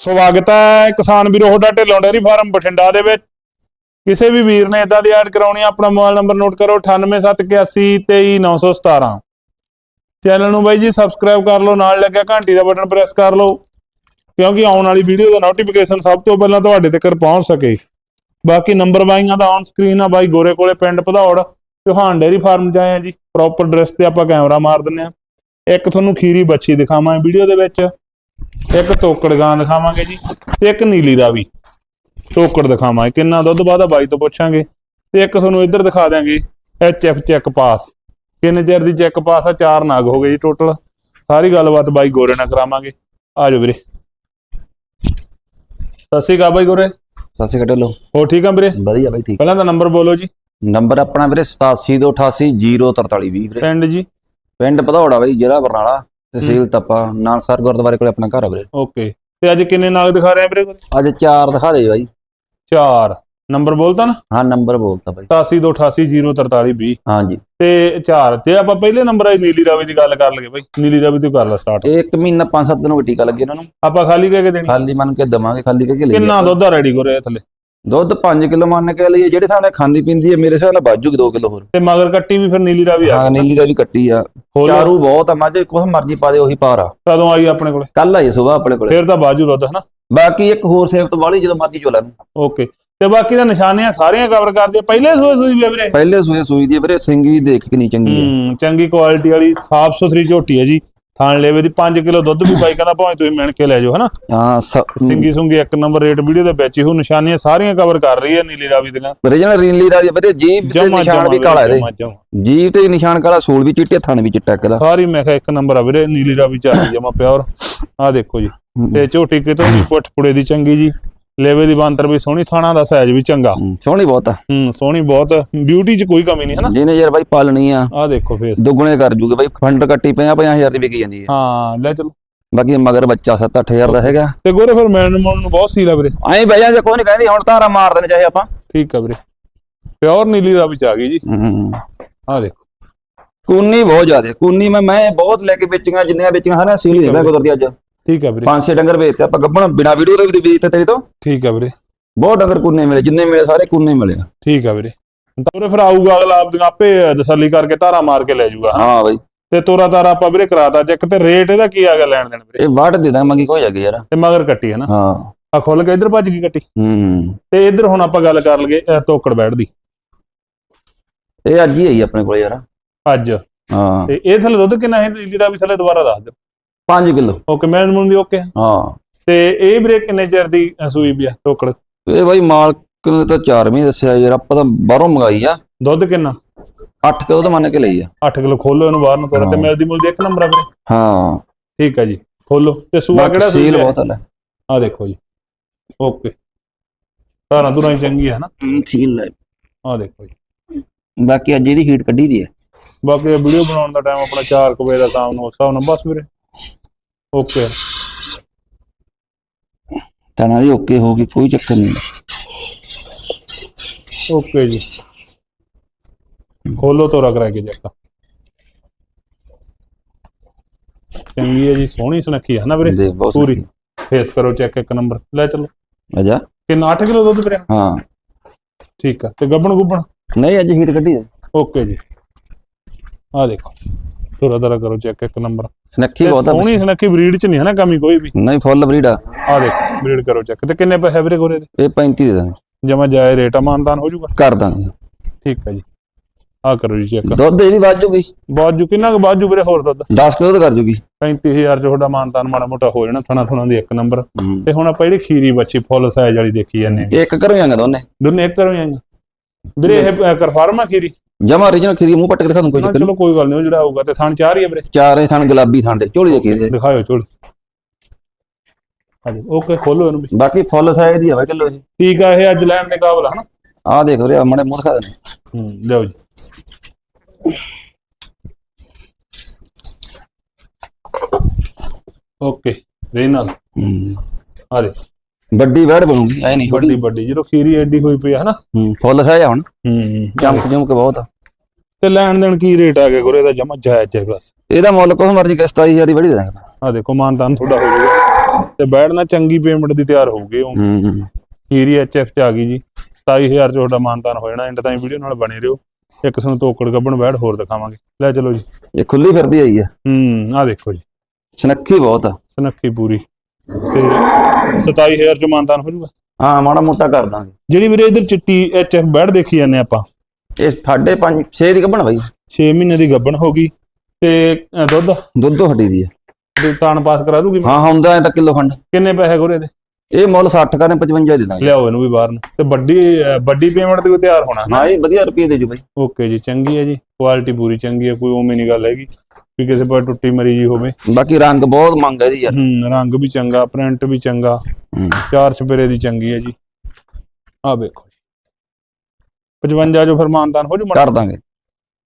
ਸਵਾਗਤ ਹੈ ਕਿਸਾਨ ਵੀਰੋ ਤੁਹਾਡਾ ਢਿੱਲੋਂ ਡੇਅਰੀ ਫਾਰਮ ਬਠਿੰਡਾ ਦੇ ਵਿੱਚ। ਕਿਸੇ ਵੀ ਵੀਰ ਨੇ ਇਦਾਂ ਦੀ ਐਡ ਕਰਾਉਣੀ ਆ, ਆਪਣਾ ਮੋਬਾਈਲ ਨੰਬਰ ਨੋਟ ਕਰੋ 9871823917 ਚੈਨਲ ਨੂੰ ਬਾਈ ਜੀ ਸਬਸਕ੍ਰਾਈਬ ਕਰ ਲਓ ਨਾਲ ਲੱਗਿਆ ਘੰਟੀ ਦਾ ਬਟਨ ਪ੍ਰੈਸ ਕਰ ਲਓ ਕਿਉਂਕਿ ਆਉਣ ਵਾਲੀ ਵੀਡੀਓ ਦਾ ਨੋਟੀਫਿਕੇਸ਼ਨ ਸਭ ਤੋਂ ਪਹਿਲਾਂ ਤੁਹਾਡੇ ਤੱਕ ਪਹੁੰਚ ਸਕੇ। ਬਾਕੀ ਨੰਬਰ ਬਾਈਆਂ ਦਾ ਔਨ ਸਕਰੀਨ ਆ ਬਾਈ ਗੋਰੇ ਕੋਲੇ ਪਿੰਡ ਭਦੌੜ ਚੌਹਾਨ ਡੇਅਰੀ ਫਾਰਮ ਜਾਏ ਆ ਜੀ ਪ੍ਰੋਪਰ ਐਡਰੈਸ ਤੇ ਆਪਾਂ ਕੈਮਰਾ ਮਾਰ ਦਿੰਨੇ ਆ। ਇੱਕ ਤੁਹਾਨੂੰ ਖੀਰੀ ਬੱਚੀ ਦਿਖਾਵਾਂ ਵੀਡੀਓ ਦੇ ਵਿੱਚ। ਇੱਕ ਤੋਕੜ ਗਾਂ ਦਿਖਾਵਾਂਗੇ ਜੀ ਤੇ ਇੱਕ ਨੀਲੀ ਰਾਵੀ। ਤੋਕੜ ਦਿਖਾਵਾਂਗੇ। ਕਿੰਨਾ ਦੁੱਧ ਬਾਦਾ ਬਾਈ ਤੋਂ ਪੁੱਛਾਂਗੇ। ਤੇ ਇੱਕ ਤੁਹਾਨੂੰ ਇੱਧਰ ਦਿਖਾ ਦਿਆਂਗੇ। ਐਚ ਐਫ ਚੈੱਕ ਪਾਸ ਕਿੰਨੇ ਚਿਰ ਦੀ ਚੈੱਕ ਪਾਸ ਆ ਚਾਰ ਨਾਗ ਹੋ ਗਏ ਜੀ ਟੋਟਲ ਸਾਰੀ ਗੱਲਬਾਤ ਬਾਈ ਗੋਰੇ ਨਾਲ ਕਰਾਵਾਂਗੇ। ਆ ਜਾਓ ਵੀਰੇ। ਸਤਿ ਸ਼੍ਰੀ ਅਕਾਲ ਬਾਈ ਗੋਰੇ। ਸਤਿ ਸ਼੍ਰੀ ਅਕਾਲ ਢਿੱਲੋਂ। ਹੋ ਠੀਕ ਆ ਵੀਰੇ? ਵਧੀਆ ਬਾਈ ਠੀਕ। ਪਹਿਲਾਂ ਤਾਂ ਨੰਬਰ ਬੋਲੋ ਜੀ। ਨੰਬਰ ਆਪਣਾ ਵੀਰੇ 8728804320 ਵੀਰੇ। ਪਿੰਡ ਜੀ। ਪਿੰਡ ਭਦੌੜਾ ਬਾਈ ਜ਼ਿਲ੍ਹਾ ਬਰਨਾਲਾ। ਤਹਿਸੀਲ ਤਪਾ ਨਾਨਸਰ ਗੁਰਦੁਆਰੇ ਕੋਲੇ ਆਪਣਾ ਘਰ ਆ ਵੀਰੇ। ਓਕੇ। ਤੇ ਅੱਜ ਕਿੰਨੇ ਨਾਗ ਦਿਖਾ ਰਹੇ ਆ ਵੀਰੇ ਅੱਜ ਚਾਰ ਦਿਖਾ ਦੇ ਬਾਈ। ਚਾਰ। ਨੰਬਰ ਬੋਲਤਾ ਨਾ? ਹਾਂ ਨੰਬਰ ਬੋਲਤਾ ਬਾਈ। 8728804320 ਹਾਂਜੀ। ਤੇ ਚਾਰ। ਤੇ ਆਪਾਂ ਪਹਿਲੇ ਨੰਬਰ ਆਈ ਨੀਲੀ ਰਾਵੀ ਦੀ ਗੱਲ ਕਰ ਲਈਏ ਬਾਈ। ਨੀਲੀ ਰਾਵੀ ਤੋਂ ਕਰ ਲਾ ਸਟਾਰਟ ਇੱਕ ਮਹੀਨਾ ਪੰਜ ਸੱਤ ਦਿਨ ਟੀਕਾ ਲੱਗੇ ਇਹਨਾਂ ਨੂੰ। ਆਪਾਂ ਖਾਲੀ ਕਹਿ ਕੇ ਦੇਣੀ? ਖਾਲੀ ਮੰਨ ਕੇ ਦਵਾਂਗੇ ਖਾਲੀ ਕਰਕੇ ਲਈ ਕਿੰਨਾ ਦੁੱਧ ਆ ਰੈਡੀ ਕਰੇ ਥੱਲੇ? ਦੁੱਧ 5 ਕਿਲੋ ਮੰਨ ਕੇ ਲਈ ਜਿਹੜੇ ਸਾਹਮਣੇ ਖਾਂਦੀ ਪੀਂਦੀ ਹੈ ਮੇਰੇ ਹਿਸਾਬ ਨਾਲ ਬਾਜੂਗੀ 2 ਕਿਲੋ ਹੋਰ। ਤੇ ਮਗਰ ਕੱਟੀ ਵੀ ਫਿਰ ਨੀਲੀ ਰਾਵੀ ਆ। ਹਾਂ ਨੀਲੀ ਦਾ ਵੀ ਕੱਟੀ ਆ। ਚਾਰੂ ਬਹੁਤ ਆ ਮਾਝੇ ਕੁਛ ਮਰਜ਼ੀ ਪਾ ਦੇ ਉਹੀ ਪਾਰ ਆ। ਕਦੋਂ ਆਈ ਆਪਣੇ ਕੋਲੇ? ਕੱਲ ਆਈ ਸੁਬਾਹ ਆਪਣੇ ਕੋਲੇ। ਫਿਰ ਤਾਂ ਬਾਜੂ ਦੁੱਧ ਹਨਾ? ਬਾਕੀ ਇੱਕ ਹੋਰ ਸੇਵ ਤੋਂ ਵਾਲੀ ਜਦੋਂ ਮਰਜ਼ੀ ਚੋਲਾ ਨੂੰ ਓਕੇ। ਤੇ ਬਾਕੀ ਦਾ ਨਿਸ਼ਾਨੀਆਂ ਸਾਰੀਆਂ ਕਵਰ ਕਰਦੇ ਆ। ਪਹਿਲੇ ਸੂਏ ਸੂਈ ਵੀ ਆ ਵੀਰੇ? ਪਹਿਲੇ ਸੂਏ ਸੂਈ ਦੀ ਆ ਵੀਰੇ ਸਿੰਗੀ ਦੇਖ ਕਿੰਨੀ ਚੰਗੀ ਹੈ ਹੂੰ ਚੰਗੀ ਕੁਆਲਿਟੀ ਵਾਲੀ ਸਾਫ਼ ਸੁਥਰੀ ਝੋਟੀ ਹੈ ਜੀ। ਥਾਣ ਲੈਵੇ ਦੀ 5 ਕਿਲੋ ਦੁੱਧ ਵੀ ਬਾਈ ਕਹਿੰਦਾ ਭਾਵੇਂ ਤੁਸੀਂ ਮਿਣ ਕੇ ਲੈ ਜਾਓ ਹਨਾ? ਹਾਂ ਸਿੰਗੀ ਸੁੰਗੀ ਇੱਕ ਨੰਬਰ ਰੇਟ ਵੀਡੀਓ ਦੇ ਵਿੱਚ ਹੀ ਉਹ ਨਿਸ਼ਾਨੀਆਂ ਸਾਰੀਆਂ ਕਵਰ ਕਰ ਰਹੀ ਹੈ ਨੀਲੀ ਰਾਵੀ ਦੀਆਂ। ਰੀਜਨਲ ਰੀਨਲੀ ਦਾ ਵੀਰੇ ਜੀਭ ਤੇ ਨਿਸ਼ਾਨ ਵੀ ਕਾਲਾ ਇਹਦੇ। ਜੀਭ ਤੇ ਨਿਸ਼ਾਨ ਕਾਲਾ ਸੂਲ ਵੀ ਚਿੱਟੇ ਥਣ ਵੀ ਚਿੱਟਾ ਇੱਕ ਦਾ। ਸਾਰੀ ਮੈਂ ਕਿਹਾ ਇੱਕ ਨੰਬਰ ਆ ਵੀਰੇ ਨੀਲੀ ਰਾਵੀ ਚਾਹੀ ਜਮਾ ਪਿਓਰ ਆ ਦੇਖੋ ਜੀ। ਤੇ ਝੋਟੀ ਕਿਤੋਂ? ਦੀ ਪੁੱਠ ਪੁੜੇ ਦੀ ਚੰਗੀ ਜੀ। ਲੇਵੇ ਦੀ ਬਾਂਤਰ ਵੀ ਸੋਹਣੀ ਥਾਣਾ ਦਾ ਸਾਈਜ਼ ਵੀ ਚੰਗਾ। ਸੋਹਣੀ ਬਹੁਤ ਆ। ਹੂੰ ਸੋਹਣੀ ਬਹੁਤ। ਬਿਊਟੀ 'ਚ ਕੋਈ ਕਮੀ ਨਹੀਂ ਹੈ ਨਾ ਜਿਹਨੇ ਯਾਰ ਬਾਈ ਪਾਲਣੀ ਆ ਆ ਦੇਖੋ ਫੇਸ ਦੁੱਗਣੇ ਕਰ ਜੂਗੇ ਬਾਈ ਫੰਡ ਕੱਟੀ 50 50000 ਦੀ ਵਿਕੀ ਜਾਂਦੀ ਹੈ ਹਾਂ ਲੈ ਚਲੋ। ਬਾਕੀ ਮਗਰ ਬੱਚਾ 7-8000 ਦਾ ਹੈਗਾ। ਤੇ ਗੋਰੇ ਫਿਰ ਮੈਨ ਮੋਨ ਨੂੰ ਬਹੁਤ ਸੀਲਾ ਵੀਰੇ। ਐਂ ਬਹਿ ਜਾਂਦੇ ਕੋਈ ਨਹੀਂ ਕਹਿੰਦੀ ਹੁਣ ਤਾਰਾ ਮਾਰ ਦੇਣੇ ਚਾਹੇ ਆਪਾਂ। ਠੀਕ ਆ ਵੀਰੇ। ਪਿਓਰ ਨੀਲੀ ਰਾਵੀ ਚ ਆ ਗਈ ਜੀ। ਹੂੰ। ਆ ਦੇਖੋ। ਕੂਨੀ ਬਹੁਤ ਜ਼ਿਆਦੇ ਕੂਨੀ ਮੈਂ ਮੈਂ ਬਹੁਤ ਲੈ ਕੇ ਵੇਚੀਆਂ ਜਿੰਨੀਆਂ ਵੇਚੀਆਂ ਸਾਰੀਆਂ ਸੀਲ ਦੇ ਮੈਂ ਕੁਦਰਤੀ ਅੱਜ। ਠੀਕ ਆ ਵੀਰੇ। ਪੰਜ ਛੇ ਡੰਗਰ ਵੇਚਤੇ ਆਪਾਂ ਗੱਬਣ ਬਿਨਾ ਵੀਡੀਓ ਦੇ ਵੀ ਵੇਚਤੇ ਤੇਰੇ ਤੋਂ। ਠੀਕ ਆ ਵੀਰੇ। ਬਹੁਤ ਡੰਗਰ ਕੂਨੇ ਮਿਲੇ ਜਿੰਨੇ ਮਿਲੇ ਸਾਰੇ ਕੂਨੇ ਮਿਲੇ। ਠੀਕ ਆ ਵੀਰੇ। ਤਾਂ ਵੀਰੇ ਫਿਰ ਆਊਗਾ ਅਗਲਾ ਆਪਦੀਆਂ ਆਪੇ ਤਸੱਲੀ ਕਰਕੇ ਧਾਰਾ ਮਾਰ ਕੇ ਲੈ ਜਾਊਗਾ। ਹਾਂ ਬਾਈ। ਤੇ ਤੋਰਾ ਤਾਰਾ ਆਪਾਂ ਵੀਰੇ ਕਰਾਤਾ ਚੈੱਕ ਤੇ ਰੇਟ ਇਹਦਾ ਕੀ ਆ ਗਿਆ ਲੈਣ ਦੇਣ ਵੀਰੇ? ਇਹ ਵਾਟ ਦੇ ਦਾਂ ਮੰਗੀ ਕੋਈ ਜਾਗੇ ਯਾਰ। ਤੇ ਮਗਰ ਕੱਟੀ ਹੈ ਨਾ। ਹਾਂ। ਆ ਖੁੱਲ ਕੇ ਇੱਧਰ ਭੱਜ ਗਈ ਕੱਟੀ। ਹੂੰ। ਤੇ ਇੱਧਰ ਹੁਣ ਆਪਾਂ ਗੱਲ ਕਰ ਅਹ, ਤੋਕੜ ਬੈਠ ਦੀ। ਇਹ ਅੱਜ ਹੀ ਆਈ ਆਪਣੇ ਕੋਲ ਯਾਰ। ਅੱਜ। ਹਾਂ। ਤੇ ਇਹ ਥੱਲੇ ਦੁੱਧ ਕਿੰਨਾ ਹੈ ਨੀਲੀ ਦਾ ਵੀ ਥੱਲੇ ਦੁਬਾਰਾ ਦੱਸ ਦਿਓ। 5 ਕਿਲੋ। ਓਕੇ ਮੈਨ ਮੁੰਨ ਦੀ ਓਕੇ ਹਾਂ। ਤੇ ਇਹ ਵੀਰੇ ਕਿੰਨੇ ਚਿਰ ਦੀ ਸੂਈ ਵੀ ਆ ਤੋਕੜ? ਇਹ ਬਾਈ ਮਾਲਕ ਨੇ ਤਾਂ 4 ਮਹੀਨੇ ਦੱਸਿਆ ਯਾਰ ਆਪਾਂ ਤਾਂ ਬਾਹਰੋਂ ਮੰਗਾਈ ਆ। ਦੁੱਧ ਕਿੰਨਾ? 8 ਕਿਲੋ ਤਾਂ ਮੰਨ ਕੇ ਲਈ ਆ। 8 ਕਿਲੋ ਖੋਲੋ ਇਹਨੂੰ ਬਾਹਰ ਨੂੰ ਤੋਰਾ ਤੇ। ਮਿਲਦੀ ਮੁਲਦੀ ਇੱਕ ਨੰਬਰ ਆ ਵੀਰੇ। ਹਾਂ। ਠੀਕ ਆ ਜੀ ਖੋਲੋ। ਤੇ ਸੂਆ ਕਿਹੜਾ ਸੀਲ ਬਹੁਤ ਲੈ। ਆ ਦੇਖੋ ਜੀ। ਓਕੇ ਧਾਰਾਂ ਧੁਰਾਂ ਹੀ ਚੰਗੀ ਹੈ ਨਾ ਸੀਲ ਲੈ ਆ ਦੇਖੋ ਜੀ। ਬਾਕੀ ਅੱਜ ਇਹਦੀ ਹੀਟ ਕੱਢੀ ਦੀ ਹੈ ਬਾਕੀ ਵੀਡੀਓ ਬਣਾਉਣ ਦਾ ਟਾਈਮ ਆਪਣਾ 4 ਕੁ ਵਜੇ ਦਾ ਸ਼ਾਮ ਨੂੰ ਉਸ ਹਿਸਾਬ ਨਾਲ ਬਸ ਵੀਰੇ। ਓਕੇ ਤਣਾ ਦੀ ਓਕੇ ਹੋ ਗਈ ਕੋਈ ਚੱਕਰ ਨਹੀਂ। ਓਕੇ ਜੀ। ਖੋਲੋ ਤੋਰਾ ਕਰਾ ਕੇ ਜੱਕਾ। ਚੰਗੀ ਹੈ ਜੀ ਸੋਹਣੀ ਸੁਨੱਖੀ ਹੈ ਨਾ ਵੀਰੇ? ਪੂਰੀ। ਫੇਸ ਕਰੋ ਚੈੱਕ ਇੱਕ ਨੰਬਰ। ਲੈ ਚਲੋ। ਅਜਾ ਕਿੰਨਾ 8 ਕਿਲੋ ਦੁੱਧ ਵੀਰੇ? ਹਾਂ। ਠੀਕ ਆ। ਤੇ ਗੱਬਣ ਗੁੱਬਣ? ਨਹੀਂ ਅੱਜ ਹੀਟ ਕੱਢੀ ਓਕੇ ਜੀ। ਆ ਦੇਖੋ। ਤੋਰਾ ਤੋਰਾ ਕਰੋ ਚੈੱਕ ਇੱਕ ਨੰਬਰ। ਸਨੱਖੀ ਤੇ ਬਹੁਤ ਆ ਸੋਹਣੀ ਸੁਨੱਖੀ ਬਰੀਡ ਚ ਨਹੀਂ ਹੈ ਨਾ ਕਮੀ ਕੋਈ ਵੀ। ਨਹੀਂ ਫੁੱਲ ਬਰੀਡ ਆ। ਆ ਦੇਖੋ ਬਰੀਡ ਕਰੋ ਚੈੱਕ ਤੇ ਕਿੰਨੇ ਪੈਸੇ ਵੀਰੇ ਗੋਰੇ ਦੇ? ਇਹ 35 ਦੇ ਦਾਂਗੇ। ਜਮਾ ਜਾਏ ਰੇਟ ਆ ਮਾਨਦਾਨ ਹੋ ਜਾਊਗਾ? ਕਰ ਦਾਂਗੇ। ਠੀਕ ਹੈ ਜੀ। ਆ ਕਰੋ ਜੀ ਚੈੱਕ ਦੁੱਧ ਇਹ ਵੀ ਵੱਧ ਜੂਗੀ। ਬਾਜੂ ਕਿੰਨਾ ਕੁ ਬਾਜੂ ਵੀਰੇ ਹੋਰ ਦੁੱਧ? 10 ਕਿਲੋ ਤਾਂ ਕਰ ਜੂਗੀ। 35000 ਚ ਤੁਹਾਡਾ ਮਾਨਦਾਨ ਮਾੜਾ ਮੋਟਾ ਹੋ ਜਾਣਾ ਥਣਾ ਥਣਾ ਦੀ ਇੱਕ ਨੰਬਰ ਤੇ ਹੁਣ ਆਪਾਂ ਜਿਹੜੀ ਖੀਰੀ ਬੱਚੀ ਫੁੱਲ ਸਾਈਜ਼ ਵਾਲੀ ਦੇਖੀ ਜਾਂਦੇ ਹਾਂ। ਇੱਕ ਘਰੋਂ ਜਾਂਗਾ ਦੋਨੇ। ਦੋਨੇ ਇੱਕ ਕਰੋ ਜਾਂਗੇ ਵੀਰੇ ਇਹ ਕਰਫਾਰਮਾ ਖੀਰੀ? ਜਮਾ ਰੀਜਨਲ ਖੀਰੀ ਮੂੰਹ ਪੱਟ ਕੇ ਦਿਖਾ ਦੂੰ ਕੋਈ ਚੱਕਰ ਚਲੋ ਕੋਈ ਗੱਲ ਨਹੀਂ ਜਿਹੜਾ ਆਊਗਾ ਤੇ ਥਣ ਚਾਰ ਹੀ ਆ ਵੀਰੇ। ਚਾਰੇ ਥਣ ਗੁਲਾਬੀ ਥਣ ਦੇ ਝੋਲੀ ਦੇ ਖੀਰੀ। ਦੇ ਦਿਖਾਓ ਝੋਲੀ ਹਾਂਜੀ ਓਕੇ ਖੋਲੋ ਇਹਨੂੰ ਵੀ। ਬਾਕੀ ਫੁੱਲ ਸਾਈਜ਼ ਦੀ ਆ ਕਿਲੋ ਜੀ। ਠੀਕ ਆ ਇਹ ਅੱਜ ਲੈਣ ਦੇ ਕਾਬਲ ਆ ਹਨਾ? ਆਹ ਦੇਖ ਰਿਹਾ ਮੜੇ ਮੂੰਹ ਦਿਖਾ ਦੇਣੇ ਹੂੰ ਲਿਓ ਜੀ। ਓਕੇ ਰੇਨਲ ਆ ਦੇ। ਵੱਡੀ ਵੈੜ ਬਣੂਗੀ ਐ ਨਹੀਂ ਵੱਡੀ ਵੱਡੀ ਜਦੋਂ ਖੀਰੀ ਐਡੀ ਹੋਈ ਪਈ ਆ ਹਨਾ। ਹੂੰ ਫੁੱਲ ਸਾਈਜ਼ ਆ ਹੁਣ। ਹੂੰ ਚਮਕ ਚਮਕ ਬਹੁਤ ਆ। ਤੇ ਲੈਣ ਦੇਣ ਕੀ ਰੇਟ ਆ ਗਿਆ ਗੁਰੇ ਦਾ ਜਮਾ ਜਾਇਜ਼ ਹੈ ਬਸ। ਇਹਦਾ ਮੁੱਲ ਕੁਛ ਮਰਜ਼ੀ ਕਿ 27000 ਦੀ ਵੜੀ ਦੇ ਦਾਂਗੇ ਆ ਦੇਖੋ ਮਾਨਤਾਨ ਤੁਹਾਡਾ ਹੋ ਜਾਊਗਾ। ਤੇ ਬੈਠ ਨਾਲ ਚੰਗੀ ਪੇਮੈਂਟ ਦੀ ਤਿਆਰ ਹੋਊਗੀ ਹੂੰ ਹੂੰ। ਹੀਰੀ ਐਚਐਫ ਚ ਆ ਗਈ ਜੀ। 27000 ਚ ਤੁਹਾਡਾ ਮਾਨਤਾਨ ਹੋ ਜਾਣਾ ਐਂਡ ਤਾਈਂ ਵੀਡੀਓ ਨਾਲ ਬਣੇ ਰਹੋ। ਇੱਕ ਸਾਨੂੰ ਤੋਕੜ ਗੱਬਣ ਬੈਠ ਹੋਰ ਦਿਖਾਵਾਂਗੇ। ਲੈ ਚਲੋ ਜੀ। ਇਹ ਖੁੱਲੀ ਫਿਰਦੀ ਆਈ ਆ। ਹੂੰ ਆ ਦੇਖੋ ਜੀ। ਸਨੱਖੀ ਬਹੁਤ ਆ। ਸਨੱਖੀ ਪੂਰੀ। ਤੇ 27000 ਚ ਮਾਨਤਾਨ ਹੋ ਜੂਗਾ ਹਾਂ ਮਾੜਾ ਮੋਟਾ ਕਰ ਦਾਂਗੇ। ਜਿਹੜੀ ਵੀਰੇ ਇਧਰ ਚਿੱਟੀ ਐਚਐਫ ਬੈਠ ਦੇਖੀ ਜਾਂਦੇ ਆਪਾਂ। ਇਹ ਸਾਢੇ ਪੰਜ 6 ਦੀ ਕੱਢਣ ਬਾਈ। 6 ਮਹੀਨੇ ਦੀ ਗੱਬਣ ਹੋ ਗਈ। ਤੇ ਅ, ਦੁੱਧ? ਦੁੱਧ ਹੱਡੀ ਦੀ ਆ। ਦੇ ਤਾਣ ਪਾਸ ਕਰਾ ਦੂਗੀ ਹਾਂ ਹੁੰਦਾ ਐ ਤਾਂ ਕਿਲੋ ਖੰਡ। ਕਿੰਨੇ ਪੈਸੇ ਗੁਰੇ ਦੇ? ਇਹ ਮੁੱਲ 60 ਕਰਨੇ 55 ਦੇ ਦਾਂਗੇ। ਲਿਆਓ ਇਹਨੂੰ ਵੀ ਬਾਹਰ ਨੂੰ। ਤੇ ਵੱਡੀ ਅ, ਵੱਡੀ ਪੇਮੈਂਟ ਤੇ ਕੋਈ ਤਿਆਰ ਹੋਣਾ? ਹਾਂ ਇਹ ਵਧੀਆ ਰੁਪਏ ਦੇ ਜੂ ਬਾਈ। ਓਕੇ ਜੀ ਚੰਗੀ ਹੈ ਜੀ। ਕੁਆਲਿਟੀ ਪੂਰੀ ਚੰਗੀ ਹੈ ਕੋਈ ਉਵੇਂ ਨਹੀਂ ਗੱਲ ਹੈਗੀ। ਵੀ ਕਿਸੇ ਪਰ ਟੁੱਟੀ ਮਰੀ ਜੀ ਹੋਵੇ। ਬਾਕੀ ਰੰਗ ਬਹੁਤ ਮੰਗ ਹੈ ਇਹਦੀ ਯਾਰ। ਹੂੰ ਰੰਗ ਵੀ ਚੰਗਾ ਪ੍ਰਿੰਟ ਵੀ ਚੰਗਾ। ਚਾਰ ਛਪੇਰੇ ਦੀ ਚੰਗੀ ਹੈ ਜੀ। ਆਹ ਵੇਖੋ ਜੀ। 55 ਜੋ ਫਰਮਾਨਤਾਨ ਹੋ ਜੂ ਕਰ ਦਾਂਗੇ।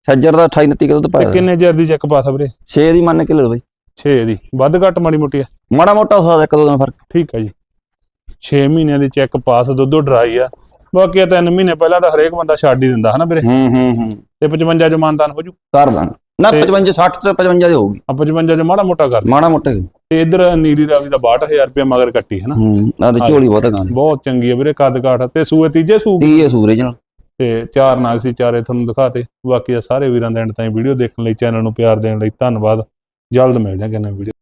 ਸੱਜਰ ਦਾ 28 29 ਕਿਲੋ ਤੋਂ ਤੇ ਪਾਇਆ। ਕਿੰਨੇ ਚਿਰ ਦੀ ਚੈੱਕ ਪਾਸ ਵੀਰੇ? 6 ਦੀ ਮੰਨ ਕੇ ਲੈ ਲਓ ਬਾਈ। 6 ਦੀ। ਵੱਧ ਘੱਟ ਮਾੜੀ ਮੋਟੀ ਹੈ। ਮਾੜਾ ਮੋਟਾ ਹੋ ਸਕਦਾ ਇੱਕ ਦੋ ਦਿਨ ਫ਼ਰਕ। ਠੀਕ ਹੈ ਜੀ। 6 ਮਹੀਨਿਆਂ ਦੀ ਚੈੱਕ ਪਾਸ ਦੁੱਧੋ ਡਰਾਈ ਆ। ਬਾਕੀ 3 ਮਹੀਨੇ ਪਹਿਲਾਂ ਤਾਂ ਹਰੇਕ ਬੰਦਾ ਛੱਡ ਹੀ ਦਿੰਦਾ ਹਨਾ ਵੀਰੇ? ਹੂੰ ਹੂੰ ਹੂੰ। ਤੇ 55 ਜੋ ਮਾਨਤਾਨ ਹੋ ਜੂ। ਕਰ ਦਾਂਗੇ। ਨਾ ਤੇ- 55 60 ਤੇ 55 ਦੀ ਹੋਊਗੀ। ਆ 55 ਜੋ ਮਾੜਾ ਮੋਟਾ ਕਰ ਮਾੜਾ ਮੋਟਾ ਹੀ। ਤੇ ਇਧਰ ਨੀਲੀ ਰਾਵੀ ਦਾ 62000 ਰੁਪਏ ਮਗਰ ਕੱਟੀ ਹਨਾ ਹੂੰ ਆ ਤੇ ਝੋਲੀ ਬਹੁਤ ਗਾਂ ਦੀ ਬਹੁਤ ਚੰਗੀ ਹੈ ਵੀਰੇ ਕੱਦ ਕਾਠ ਤੇ ਸੂਏ ਤੀਜੇ ਸੂ ਤੀ ਇਹ ਸੂਰਜ ਨਾਲ। ਤੇ ਚਾਰ ਨਾਗ ਸੀ ਚਾਰੇ ਤੁਹਾਨੂੰ ਦਿਖਾਤੇ। ਬਾਕੀ ਆ ਸਾਰੇ ਵੀਰਾਂ ਦੇ ਐਂਡ ਤਾਈਂ ਵੀਡੀਓ ਦੇਖਣ ਲਈ ਚੈਨਲ ਨੂੰ ਪਿਆਰ ਦੇਣ ਲਈ ਧੰਨਵਾਦ। ਜਲਦ ਮਿਲ ਜਾਗੇ ਨਵੀਂ ਵੀਡੀਓ